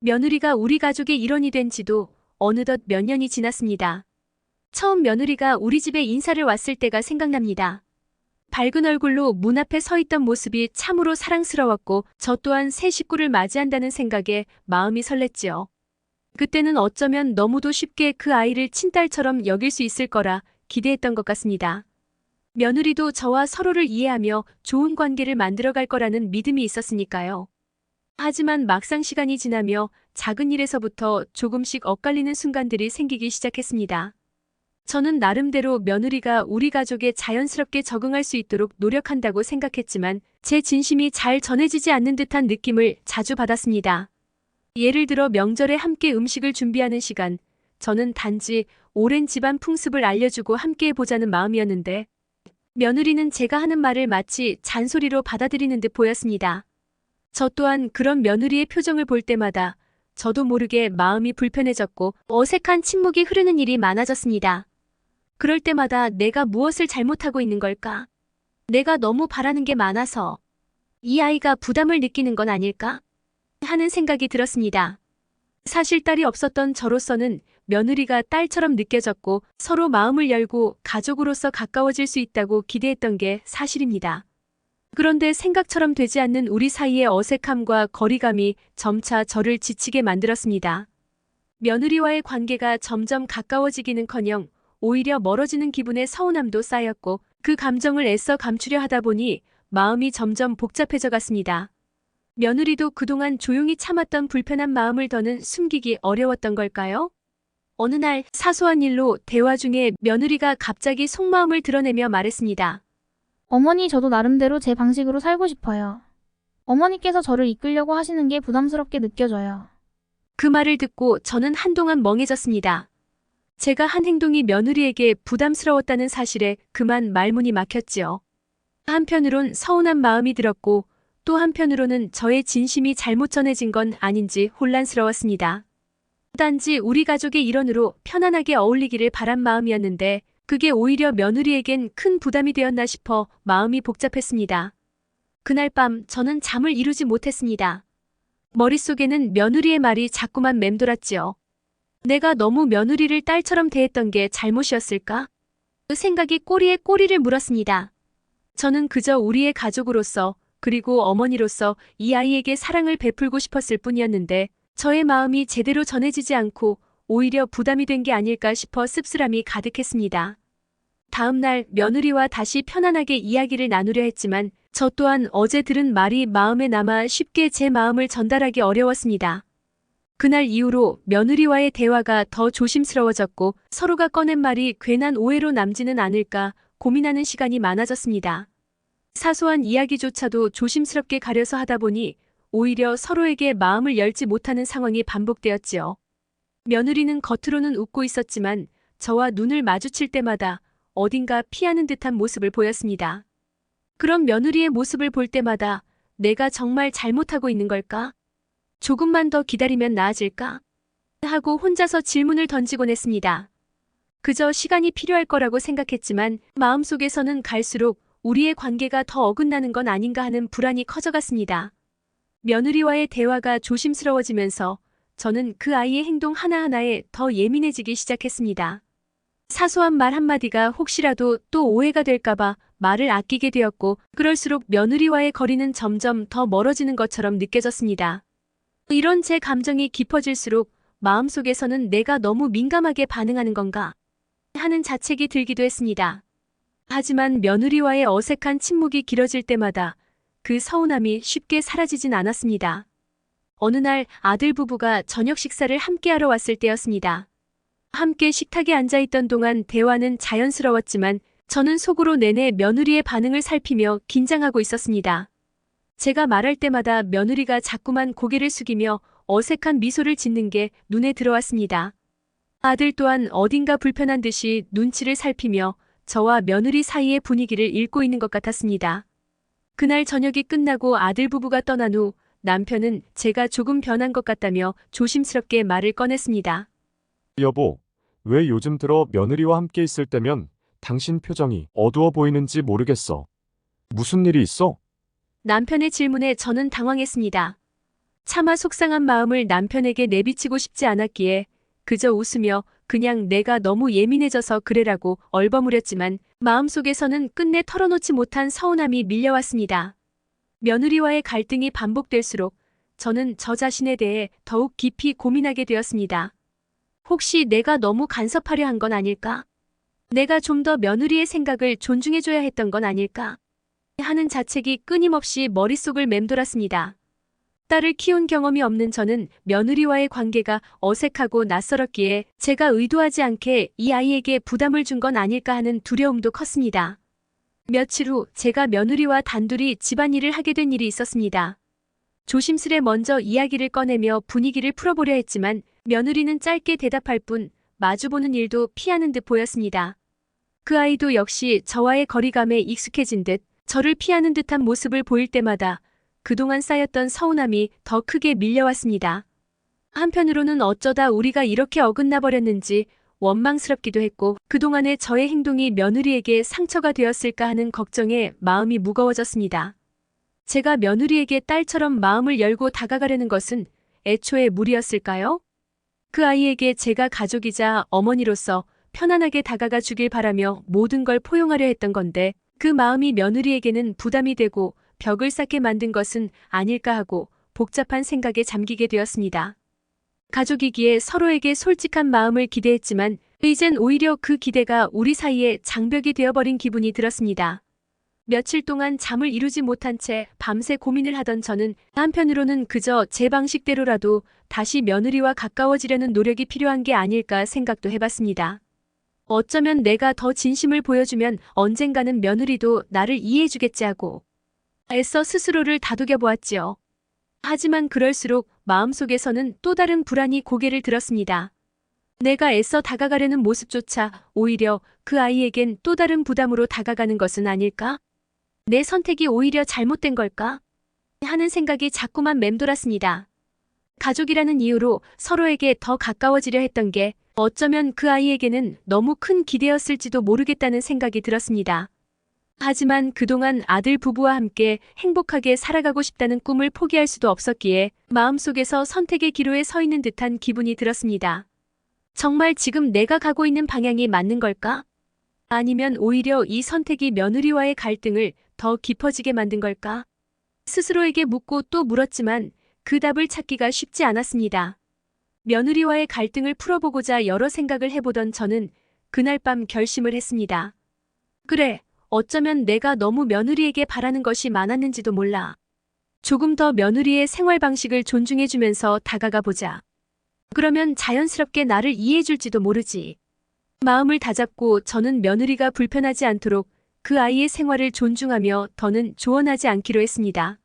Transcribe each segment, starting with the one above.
며느리가 우리 가족의 일원이 된 지도 어느덧 몇 년이 지났습니다. 처음 며느리가 우리 집에 인사를 왔을 때가 생각납니다. 밝은 얼굴로 문 앞에 서 있던 모습이 참으로 사랑스러웠고 저 또한 새 식구를 맞이한다는 생각에 마음이 설렜지요. 그때는 어쩌면 너무도 쉽게 그 아이를 친딸처럼 여길 수 있을 거라 기대했던 것 같습니다. 며느리도 저와 서로를 이해하며 좋은 관계를 만들어갈 거라는 믿음이 있었으니까요. 하지만 막상 시간이 지나며 작은 일에서부터 조금씩 엇갈리는 순간들이 생기기 시작했습니다. 저는 나름대로 며느리가 우리 가족에 자연스럽게 적응할 수 있도록 노력한다고 생각했지만 제 진심이 잘 전해지지 않는 듯한 느낌을 자주 받았습니다. 예를 들어 명절에 함께 음식을 준비하는 시간, 저는 단지 오랜 집안 풍습을 알려주고 함께 해보자는 마음이었는데 며느리는 제가 하는 말을 마치 잔소리로 받아들이는 듯 보였습니다. 저 또한 그런 며느리의 표정을 볼 때마다 저도 모르게 마음이 불편해졌고 어색한 침묵이 흐르는 일이 많아졌습니다. 그럴 때마다 내가 무엇을 잘못하고 있는 걸까? 내가 너무 바라는 게 많아서 이 아이가 부담을 느끼는 건 아닐까? 하는 생각이 들었습니다. 사실 딸이 없었던 저로서는 며느리가 딸처럼 느껴졌고 서로 마음을 열고 가족으로서 가까워질 수 있다고 기대했던 게 사실입니다. 그런데 생각처럼 되지 않는 우리 사이의 어색함과 거리감이 점차 저를 지치게 만들었습니다. 며느리와의 관계가 점점 가까워지기는 커녕 오히려 멀어지는 기분의 서운함도 쌓였고 그 감정을 애써 감추려 하다 보니 마음이 점점 복잡해져 갔습니다. 며느리도 그동안 조용히 참았던 불편한 마음을 더는 숨기기 어려웠던 걸까요? 어느 날 사소한 일로 대화 중에 며느리가 갑자기 속마음을 드러내며 말했습니다. 어머니, 저도 나름대로 제 방식으로 살고 싶어요. 어머니께서 저를 이끌려고 하시는 게 부담스럽게 느껴져요. 그 말을 듣고 저는 한동안 멍해졌습니다. 제가 한 행동이 며느리에게 부담스러웠다는 사실에 그만 말문이 막혔지요. 한편으론 서운한 마음이 들었고 또 한편으로는 저의 진심이 잘못 전해진 건 아닌지 혼란스러웠습니다. 단지 우리 가족의 일원으로 편안하게 어울리기를 바란 마음이었는데 그게 오히려 며느리에겐 큰 부담이 되었나 싶어 마음이 복잡했습니다. 그날 밤 저는 잠을 이루지 못했습니다. 머릿속에는 며느리의 말이 자꾸만 맴돌았지요. 내가 너무 며느리를 딸처럼 대했던 게 잘못이었을까? 그 생각이 꼬리에 꼬리를 물었습니다. 저는 그저 우리의 가족으로서 그리고 어머니로서 이 아이에게 사랑을 베풀고 싶었을 뿐이었는데 저의 마음이 제대로 전해지지 않고 오히려 부담이 된 게 아닐까 싶어 씁쓸함이 가득했습니다. 다음 날 며느리와 다시 편안하게 이야기를 나누려 했지만 저 또한 어제 들은 말이 마음에 남아 쉽게 제 마음을 전달하기 어려웠습니다. 그날 이후로 며느리와의 대화가 더 조심스러워졌고 서로가 꺼낸 말이 괜한 오해로 남지는 않을까 고민하는 시간이 많아졌습니다. 사소한 이야기조차도 조심스럽게 가려서 하다 보니 오히려 서로에게 마음을 열지 못하는 상황이 반복되었지요. 며느리는 겉으로는 웃고 있었지만 저와 눈을 마주칠 때마다 어딘가 피하는 듯한 모습을 보였습니다. 그런 며느리의 모습을 볼 때마다 내가 정말 잘못하고 있는 걸까? 조금만 더 기다리면 나아질까? 하고 혼자서 질문을 던지곤 했습니다. 그저 시간이 필요할 거라고 생각했지만 마음속에서는 갈수록 우리의 관계가 더 어긋나는 건 아닌가 하는 불안이 커져갔습니다. 며느리와의 대화가 조심스러워지면서 저는 그 아이의 행동 하나하나에 더 예민해지기 시작했습니다. 사소한 말 한마디가 혹시라도 또 오해가 될까봐 말을 아끼게 되었고, 그럴수록 며느리와의 거리는 점점 더 멀어지는 것처럼 느껴졌습니다. 이런 제 감정이 깊어질수록 마음속에서는 내가 너무 민감하게 반응하는 건가 하는 자책이 들기도 했습니다. 하지만 며느리와의 어색한 침묵이 길어질 때마다 그 서운함이 쉽게 사라지진 않았습니다. 어느 날 아들 부부가 저녁 식사를 함께 하러 왔을 때였습니다. 함께 식탁에 앉아 있던 동안 대화는 자연스러웠지만 저는 속으로 내내 며느리의 반응을 살피며 긴장하고 있었습니다. 제가 말할 때마다 며느리가 자꾸만 고개를 숙이며 어색한 미소를 짓는 게 눈에 들어왔습니다. 아들 또한 어딘가 불편한 듯이 눈치를 살피며 저와 며느리 사이의 분위기를 읽고 있는 것 같았습니다. 그날 저녁이 끝나고 아들 부부가 떠난 후 남편은 제가 조금 변한 것 같다며 조심스럽게 말을 꺼냈습니다. 여보, 왜 요즘 들어 며느리와 함께 있을 때면 당신 표정이 어두워 보이는지 모르겠어. 무슨 일이 있어? 남편의 질문에 저는 당황했습니다. 차마 속상한 마음을 남편에게 내비치고 싶지 않았기에 그저 웃으며 그냥 내가 너무 예민해져서 그래라고 얼버무렸지만 마음속에서는 끝내 털어놓지 못한 서운함이 밀려왔습니다. 며느리와의 갈등이 반복될수록 저는 저 자신에 대해 더욱 깊이 고민하게 되었습니다. 혹시 내가 너무 간섭하려 한 건 아닐까? 내가 좀 더 며느리의 생각을 존중해줘야 했던 건 아닐까? 하는 자책이 끊임없이 머릿속을 맴돌았습니다. 딸을 키운 경험이 없는 저는 며느리와의 관계가 어색하고 낯설었기에 제가 의도하지 않게 이 아이에게 부담을 준 건 아닐까 하는 두려움도 컸습니다. 며칠 후 제가 며느리와 단둘이 집안일을 하게 된 일이 있었습니다. 조심스레 먼저 이야기를 꺼내며 분위기를 풀어보려 했지만 며느리는 짧게 대답할 뿐 마주보는 일도 피하는 듯 보였습니다. 그 아이도 역시 저와의 거리감에 익숙해진 듯 저를 피하는 듯한 모습을 보일 때마다 그동안 쌓였던 서운함이 더 크게 밀려왔습니다. 한편으로는 어쩌다 우리가 이렇게 어긋나 버렸는지 원망스럽기도 했고 그동안의 저의 행동이 며느리에게 상처가 되었을까 하는 걱정에 마음이 무거워졌습니다. 제가 며느리에게 딸처럼 마음을 열고 다가가려는 것은 애초에 무리였을까요? 그 아이에게 제가 가족이자 어머니로서 편안하게 다가가 주길 바라며 모든 걸 포용하려 했던 건데 그 마음이 며느리에게는 부담이 되고 벽을 쌓게 만든 것은 아닐까 하고 복잡한 생각에 잠기게 되었습니다. 가족이기에 서로에게 솔직한 마음을 기대했지만 이젠 오히려 그 기대가 우리 사이에 장벽이 되어버린 기분이 들었습니다. 며칠 동안 잠을 이루지 못한 채 밤새 고민을 하던 저는 한편으로는 그저 제 방식대로라도 다시 며느리와 가까워지려는 노력이 필요한 게 아닐까 생각도 해봤습니다. 어쩌면 내가 더 진심을 보여주면 언젠가는 며느리도 나를 이해해주겠지 하고 애써 스스로를 다독여 보았지요. 하지만 그럴수록 마음속에서는 또 다른 불안이 고개를 들었습니다. 내가 애써 다가가려는 모습조차 오히려 그 아이에겐 또 다른 부담으로 다가가는 것은 아닐까? 내 선택이 오히려 잘못된 걸까? 하는 생각이 자꾸만 맴돌았습니다. 가족이라는 이유로 서로에게 더 가까워지려 했던 게 어쩌면 그 아이에게는 너무 큰 기대였을지도 모르겠다는 생각이 들었습니다. 하지만 그동안 아들 부부와 함께 행복하게 살아가고 싶다는 꿈을 포기할 수도 없었기에 마음속에서 선택의 기로에 서 있는 듯한 기분이 들었습니다. 정말 지금 내가 가고 있는 방향이 맞는 걸까? 아니면 오히려 이 선택이 며느리와의 갈등을 더 깊어지게 만든 걸까? 스스로에게 묻고 또 물었지만 그 답을 찾기가 쉽지 않았습니다. 며느리와의 갈등을 풀어보고자 여러 생각을 해보던 저는 그날 밤 결심을 했습니다. 그래, 어쩌면 내가 너무 며느리에게 바라는 것이 많았는지도 몰라. 조금 더 며느리의 생활 방식을 존중해주면서 다가가 보자. 그러면 자연스럽게 나를 이해해줄지도 모르지. 마음을 다잡고 저는 며느리가 불편하지 않도록 그 아이의 생활을 존중하며 더는 조언하지 않기로 했습니다.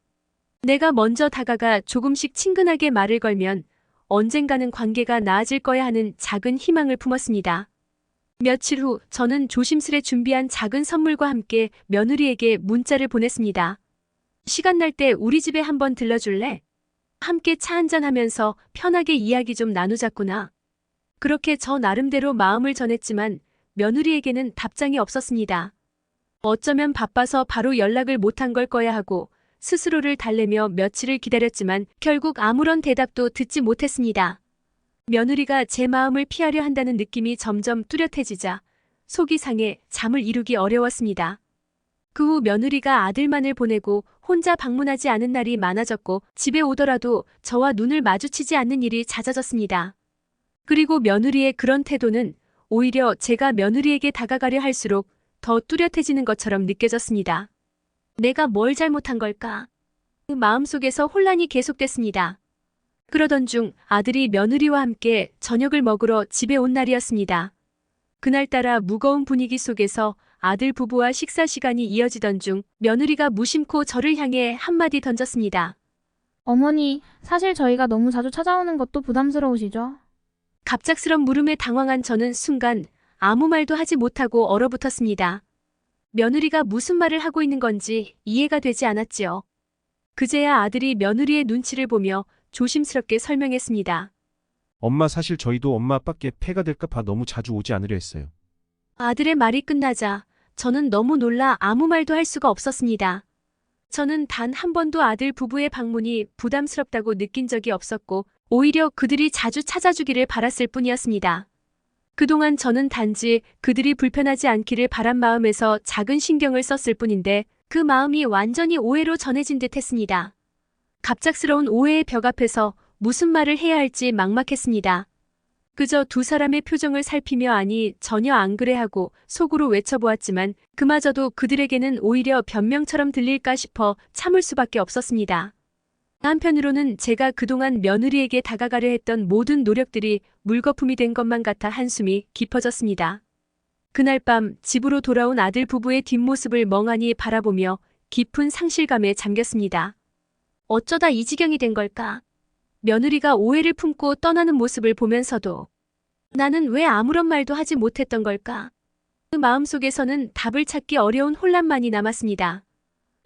내가 먼저 다가가 조금씩 친근하게 말을 걸면 언젠가는 관계가 나아질 거야 하는 작은 희망을 품었습니다. 며칠 후 저는 조심스레 준비한 작은 선물과 함께 며느리에게 문자를 보냈습니다. 시간 날 때 우리 집에 한번 들러줄래? 함께 차 한잔 하면서 편하게 이야기 좀 나누자꾸나. 그렇게 저 나름대로 마음을 전했지만 며느리에게는 답장이 없었습니다. 어쩌면 바빠서 바로 연락을 못한 걸 거야 하고 스스로를 달래며 며칠을 기다렸지만 결국 아무런 대답도 듣지 못했습니다. 며느리가 제 마음을 피하려 한다는 느낌이 점점 뚜렷해지자 속이 상해 잠을 이루기 어려웠습니다. 그 후 며느리가 아들만을 보내고 혼자 방문하지 않은 날이 많아졌고 집에 오더라도 저와 눈을 마주치지 않는 일이 잦아졌습니다. 그리고 며느리의 그런 태도는 오히려 제가 며느리에게 다가가려 할수록 더 뚜렷해지는 것처럼 느껴졌습니다. 내가 뭘 잘못한 걸까? 그 마음속에서 혼란이 계속됐습니다. 그러던 중 아들이 며느리와 함께 저녁을 먹으러 집에 온 날이었습니다. 그날따라 무거운 분위기 속에서 아들 부부와 식사 시간이 이어지던 중 며느리가 무심코 저를 향해 한마디 던졌습니다. 어머니, 사실 저희가 너무 자주 찾아오는 것도 부담스러우시죠? 갑작스런 물음에 당황한 저는 순간 아무 말도 하지 못하고 얼어붙었습니다. 며느리가 무슨 말을 하고 있는 건지 이해가 되지 않았지요. 그제야 아들이 며느리의 눈치를 보며 조심스럽게 설명했습니다. 엄마 사실 저희도 엄마 아빠께 폐가 될까 봐 너무 자주 오지 않으려 했어요. 아들의 말이 끝나자 저는 너무 놀라 아무 말도 할 수가 없었습니다. 저는 단 한 번도 아들 부부의 방문이 부담스럽다고 느낀 적이 없었고, 오히려 그들이 자주 찾아주기를 바랐을 뿐이었습니다. 그동안 저는 단지 그들이 불편하지 않기를 바란 마음에서 작은 신경을 썼을 뿐인데, 그 마음이 완전히 오해로 전해진 듯 했습니다. 갑작스러운 오해의 벽 앞에서 무슨 말을 해야 할지 막막했습니다. 그저 두 사람의 표정을 살피며 아니 전혀 안 그래 하고 속으로 외쳐보았지만 그마저도 그들에게는 오히려 변명처럼 들릴까 싶어 참을 수밖에 없었습니다. 한편으로는 제가 그동안 며느리에게 다가가려 했던 모든 노력들이 물거품이 된 것만 같아 한숨이 깊어졌습니다. 그날 밤 집으로 돌아온 아들 부부의 뒷모습을 멍하니 바라보며 깊은 상실감에 잠겼습니다. 어쩌다 이 지경이 된 걸까? 며느리가 오해를 품고 떠나는 모습을 보면서도 나는 왜 아무런 말도 하지 못했던 걸까? 그 마음속에서는 답을 찾기 어려운 혼란만이 남았습니다.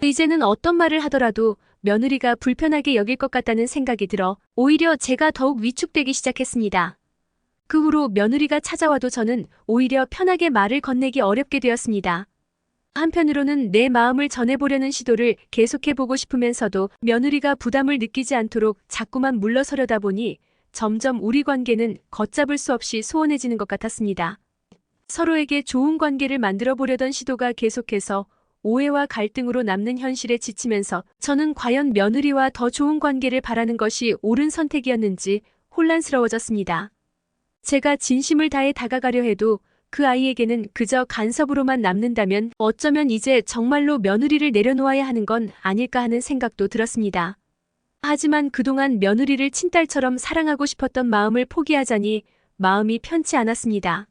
이제는 어떤 말을 하더라도 며느리가 불편하게 여길 것 같다는 생각이 들어 오히려 제가 더욱 위축되기 시작했습니다. 그 후로 며느리가 찾아와도 저는 오히려 편하게 말을 건네기 어렵게 되었습니다. 한편으로는 내 마음을 전해보려는 시도를 계속해보고 싶으면서도 며느리가 부담을 느끼지 않도록 자꾸만 물러서려다 보니 점점 우리 관계는 걷잡을 수 없이 소원해지는 것 같았습니다. 서로에게 좋은 관계를 만들어 보려던 시도가 계속해서 오해와 갈등으로 남는 현실에 지치면서 저는 과연 며느리와 더 좋은 관계를 바라는 것이 옳은 선택이었는지 혼란스러워졌습니다. 제가 진심을 다해 다가가려 해도 그 아이에게는 그저 간섭으로만 남는다면 어쩌면 이제 정말로 며느리를 내려놓아야 하는 건 아닐까 하는 생각도 들었습니다. 하지만 그동안 며느리를 친딸처럼 사랑하고 싶었던 마음을 포기하자니 마음이 편치 않았습니다.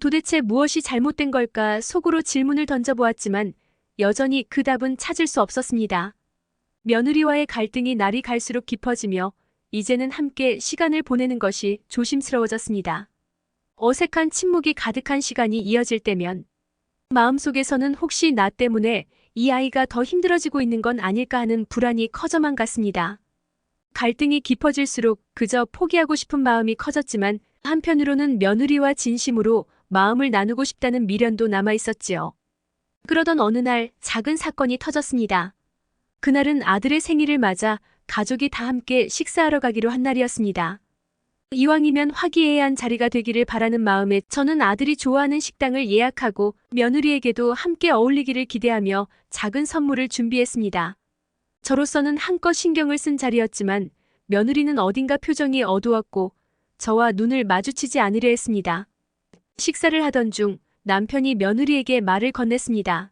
도대체 무엇이 잘못된 걸까 속으로 질문을 던져보았지만 여전히 그 답은 찾을 수 없었습니다. 며느리와의 갈등이 날이 갈수록 깊어지며 이제는 함께 시간을 보내는 것이 조심스러워졌습니다. 어색한 침묵이 가득한 시간이 이어질 때면 마음속에서는 혹시 나 때문에 이 아이가 더 힘들어지고 있는 건 아닐까 하는 불안이 커져만 갔습니다. 갈등이 깊어질수록 그저 포기하고 싶은 마음이 커졌지만 한편으로는 며느리와 진심으로 마음을 나누고 싶다는 미련도 남아 있었지요. 그러던 어느 날 작은 사건이 터졌습니다. 그날은 아들의 생일을 맞아 가족이 다 함께 식사하러 가기로 한 날이었습니다. 이왕이면 화기애애한 자리가 되기를 바라는 마음에 저는 아들이 좋아하는 식당을 예약하고 며느리에게도 함께 어울리기를 기대하며 작은 선물을 준비했습니다. 저로서는 한껏 신경을 쓴 자리였지만 며느리는 어딘가 표정이 어두웠고 저와 눈을 마주치지 않으려 했습니다. 식사를 하던 중 남편이 며느리에게 말을 건넸습니다.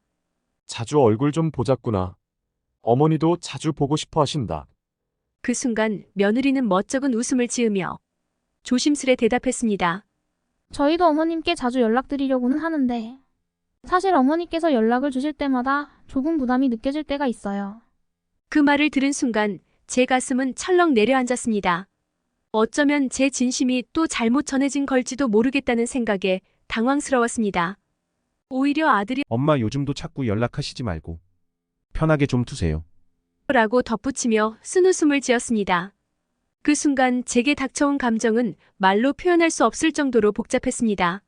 자주 얼굴 좀 보자꾸나. 어머니도 자주 보고 싶어 하신다. 그 순간 며느리는 멋쩍은 웃음을 지으며 조심스레 대답했습니다. 저희도 어머님께 자주 연락드리려고는 하는데 사실 어머니께서 연락을 주실 때마다 조금 부담이 느껴질 때가 있어요. 그 말을 들은 순간 제 가슴은 철렁 내려앉았습니다. 어쩌면 제 진심이 또 잘못 전해진 걸지도 모르겠다는 생각에 당황스러웠습니다. 오히려 아들이 엄마 요즘도 자꾸 연락하시지 말고 편하게 좀 두세요. 라고 덧붙이며 쓴 웃음을 지었습니다. 그 순간 제게 닥쳐온 감정은 말로 표현할 수 없을 정도로 복잡했습니다.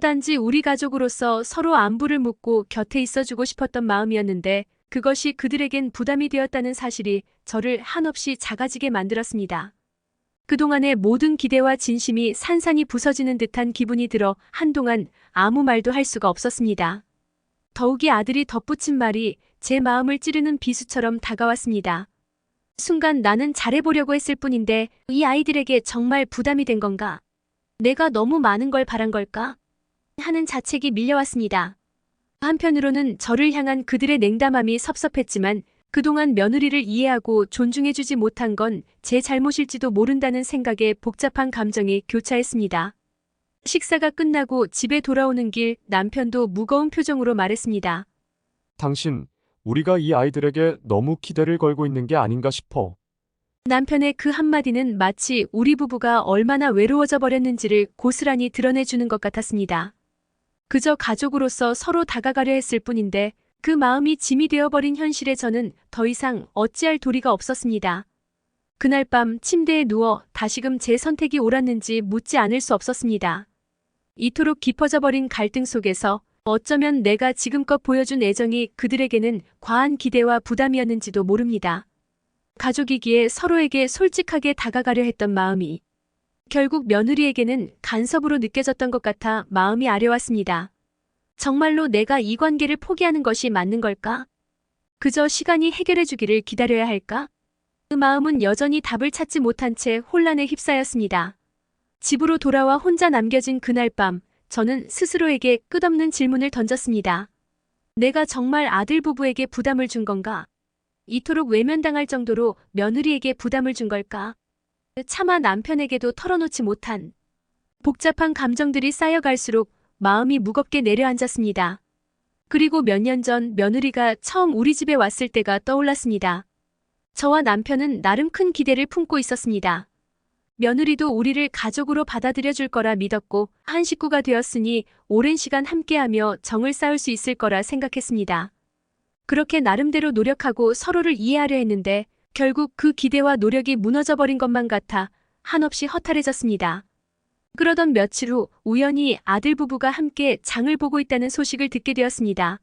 단지 우리 가족으로서 서로 안부를 묻고 곁에 있어주고 싶었던 마음이었는데 그것이 그들에겐 부담이 되었다는 사실이 저를 한없이 작아지게 만들었습니다. 그동안의 모든 기대와 진심이 산산이 부서지는 듯한 기분이 들어 한동안 아무 말도 할 수가 없었습니다. 더욱이 아들이 덧붙인 말이 제 마음을 찌르는 비수처럼 다가왔습니다. 순간 나는 잘해보려고 했을 뿐인데 이 아이들에게 정말 부담이 된 건가? 내가 너무 많은 걸 바란 걸까? 하는 자책이 밀려왔습니다. 한편으로는 저를 향한 그들의 냉담함이 섭섭했지만 그동안 며느리를 이해하고 존중해주지 못한 건 제 잘못일지도 모른다는 생각에 복잡한 감정이 교차했습니다. 식사가 끝나고 집에 돌아오는 길 남편도 무거운 표정으로 말했습니다. 당신, 우리가 이 아이들에게 너무 기대를 걸고 있는 게 아닌가 싶어. 남편의 그 한마디는 마치 우리 부부가 얼마나 외로워져 버렸는지를 고스란히 드러내주는 것 같았습니다. 그저 가족으로서 서로 다가가려 했을 뿐인데 그 마음이 짐이 되어버린 현실에 저는 더 이상 어찌할 도리가 없었습니다. 그날 밤 침대에 누워 다시금 제 선택이 옳았는지 묻지 않을 수 없었습니다. 이토록 깊어져 버린 갈등 속에서 어쩌면 내가 지금껏 보여준 애정이 그들에게는 과한 기대와 부담이었는지도 모릅니다. 가족이기에 서로에게 솔직하게 다가가려 했던 마음이 결국 며느리에게는 간섭으로 느껴졌던 것 같아 마음이 아려왔습니다. 정말로 내가 이 관계를 포기하는 것이 맞는 걸까? 그저 시간이 해결해 주기를 기다려야 할까? 그 마음은 여전히 답을 찾지 못한 채 혼란에 휩싸였습니다. 집으로 돌아와 혼자 남겨진 그날 밤, 저는 스스로에게 끝없는 질문을 던졌습니다. 내가 정말 아들 부부에게 부담을 준 건가? 이토록 외면당할 정도로 며느리에게 부담을 준 걸까? 차마 남편에게도 털어놓지 못한 복잡한 감정들이 쌓여갈수록 마음이 무겁게 내려앉았습니다. 그리고 몇 년 전 며느리가 처음 우리 집에 왔을 때가 떠올랐습니다. 저와 남편은 나름 큰 기대를 품고 있었습니다. 며느리도 우리를 가족으로 받아들여 줄 거라 믿었고 한 식구가 되었으니 오랜 시간 함께하며 정을 쌓을 수 있을 거라 생각했습니다. 그렇게 나름대로 노력하고 서로를 이해하려 했는데 결국 그 기대와 노력이 무너져 버린 것만 같아 한없이 허탈해졌습니다. 그러던 며칠 후 우연히 아들 부부가 함께 장을 보고 있다는 소식을 듣게 되었습니다.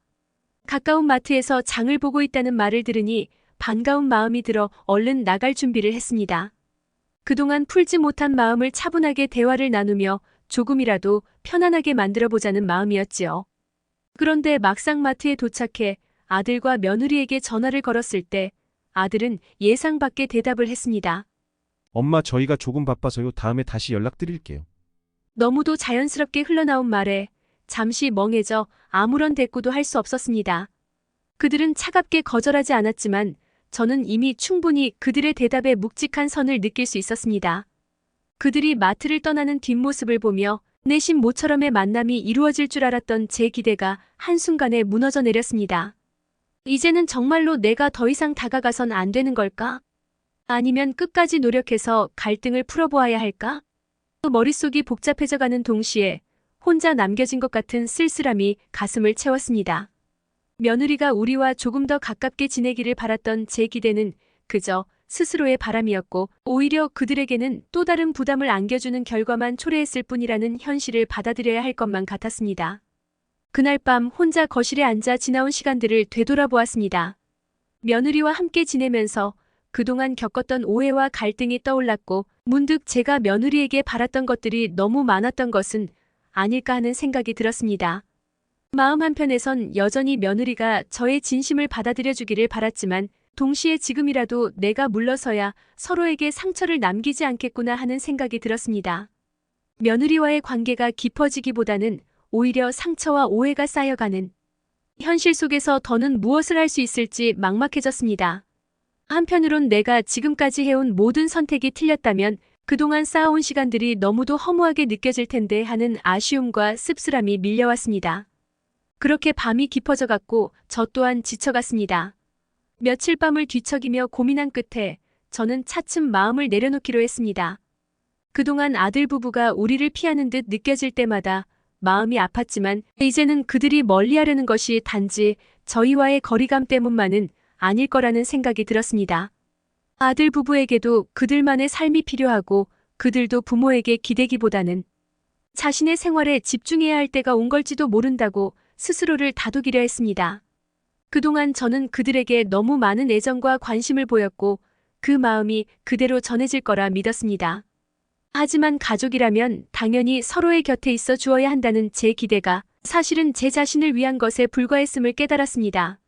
가까운 마트에서 장을 보고 있다는 말을 들으니 반가운 마음이 들어 얼른 나갈 준비를 했습니다. 그동안 풀지 못한 마음을 차분하게 대화를 나누며 조금이라도 편안하게 만들어 보자는 마음이었지요. 그런데 막상 마트에 도착해 아들과 며느리에게 전화를 걸었을 때 아들은 예상 밖의 대답을 했습니다. 엄마 저희가 조금 바빠서요. 다음에 다시 연락드릴게요. 너무도 자연스럽게 흘러나온 말에 잠시 멍해져 아무런 대꾸도 할 수 없었습니다. 그들은 차갑게 거절하지 않았지만 저는 이미 충분히 그들의 대답에 묵직한 선을 느낄 수 있었습니다. 그들이 마트를 떠나는 뒷모습을 보며 내심 모처럼의 만남이 이루어질 줄 알았던 제 기대가 한순간에 무너져 내렸습니다. 이제는 정말로 내가 더 이상 다가가선 안 되는 걸까? 아니면 끝까지 노력해서 갈등을 풀어보아야 할까? 그 머릿속이 복잡해져가는 동시에 혼자 남겨진 것 같은 쓸쓸함이 가슴을 채웠습니다. 며느리가 우리와 조금 더 가깝게 지내기를 바랐던 제 기대는 그저 스스로의 바람이었고 오히려 그들에게는 또 다른 부담을 안겨주는 결과만 초래했을 뿐이라는 현실을 받아들여야 할 것만 같았습니다. 그날 밤 혼자 거실에 앉아 지나온 시간들을 되돌아보았습니다. 며느리와 함께 지내면서 그동안 겪었던 오해와 갈등이 떠올랐고 문득 제가 며느리에게 바랐던 것들이 너무 많았던 것은 아닐까 하는 생각이 들었습니다. 마음 한편에선 여전히 며느리가 저의 진심을 받아들여 주기를 바랐지만 동시에 지금이라도 내가 물러서야 서로에게 상처를 남기지 않겠구나 하는 생각이 들었습니다. 며느리와의 관계가 깊어지기보다는 오히려 상처와 오해가 쌓여가는 현실 속에서 더는 무엇을 할 수 있을지 막막해졌습니다. 한편으론 내가 지금까지 해온 모든 선택이 틀렸다면 그동안 쌓아온 시간들이 너무도 허무하게 느껴질 텐데 하는 아쉬움과 씁쓸함이 밀려왔습니다. 그렇게 밤이 깊어져 갔고 저 또한 지쳐갔습니다. 며칠 밤을 뒤척이며 고민한 끝에 저는 차츰 마음을 내려놓기로 했습니다. 그동안 아들 부부가 우리를 피하는 듯 느껴질 때마다 마음이 아팠지만 이제는 그들이 멀리하려는 것이 단지 저희와의 거리감 때문만은 아닐 거라는 생각이 들었습니다. 아들 부부에게도 그들만의 삶이 필요하고 그들도 부모에게 기대기보다는 자신의 생활에 집중해야 할 때가 온 걸지도 모른다고 스스로를 다독이려 했습니다. 그동안 저는 그들에게 너무 많은 애정과 관심을 보였고 그 마음이 그대로 전해질 거라 믿었습니다. 하지만 가족이라면 당연히 서로의 곁에 있어 주어야 한다는 제 기대가 사실은 제 자신을 위한 것에 불과했음을 깨달았습니다.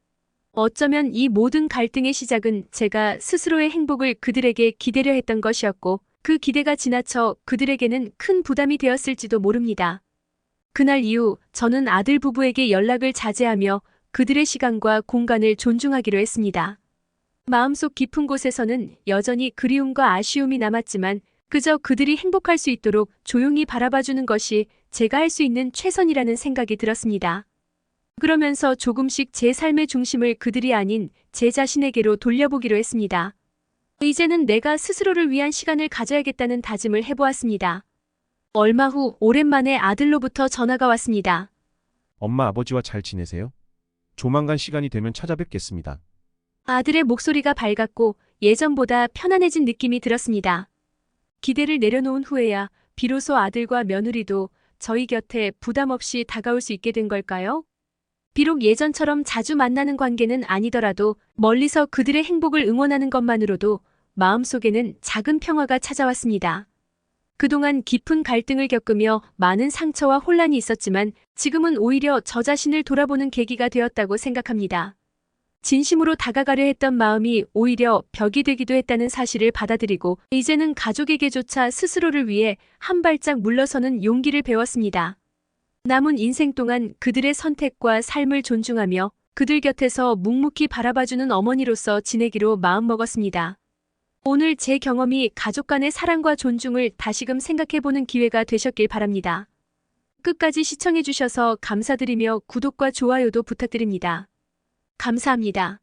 어쩌면 이 모든 갈등의 시작은 제가 스스로의 행복을 그들에게 기대려 했던 것이었고 그 기대가 지나쳐 그들에게는 큰 부담이 되었을지도 모릅니다. 그날 이후 저는 아들 부부에게 연락을 자제하며 그들의 시간과 공간을 존중하기로 했습니다. 마음속 깊은 곳에서는 여전히 그리움과 아쉬움이 남았지만 그저 그들이 행복할 수 있도록 조용히 바라봐주는 것이 제가 할 수 있는 최선이라는 생각이 들었습니다. 그러면서 조금씩 제 삶의 중심을 그들이 아닌 제 자신에게로 돌려보기로 했습니다. 이제는 내가 스스로를 위한 시간을 가져야겠다는 다짐을 해보았습니다. 얼마 후 오랜만에 아들로부터 전화가 왔습니다. 엄마 아버지와 잘 지내세요? 조만간 시간이 되면 찾아뵙겠습니다. 아들의 목소리가 밝았고 예전보다 편안해진 느낌이 들었습니다. 기대를 내려놓은 후에야 비로소 아들과 며느리도 저희 곁에 부담 없이 다가올 수 있게 된 걸까요? 비록 예전처럼 자주 만나는 관계는 아니더라도 멀리서 그들의 행복을 응원하는 것만으로도 마음속에는 작은 평화가 찾아왔습니다. 그동안 깊은 갈등을 겪으며 많은 상처와 혼란이 있었지만 지금은 오히려 저 자신을 돌아보는 계기가 되었다고 생각합니다. 진심으로 다가가려 했던 마음이 오히려 벽이 되기도 했다는 사실을 받아들이고 이제는 가족에게조차 스스로를 위해 한 발짝 물러서는 용기를 배웠습니다. 남은 인생 동안 그들의 선택과 삶을 존중하며 그들 곁에서 묵묵히 바라봐주는 어머니로서 지내기로 마음먹었습니다. 오늘 제 경험이 가족 간의 사랑과 존중을 다시금 생각해보는 기회가 되셨길 바랍니다. 끝까지 시청해주셔서 감사드리며 구독과 좋아요도 부탁드립니다. 감사합니다.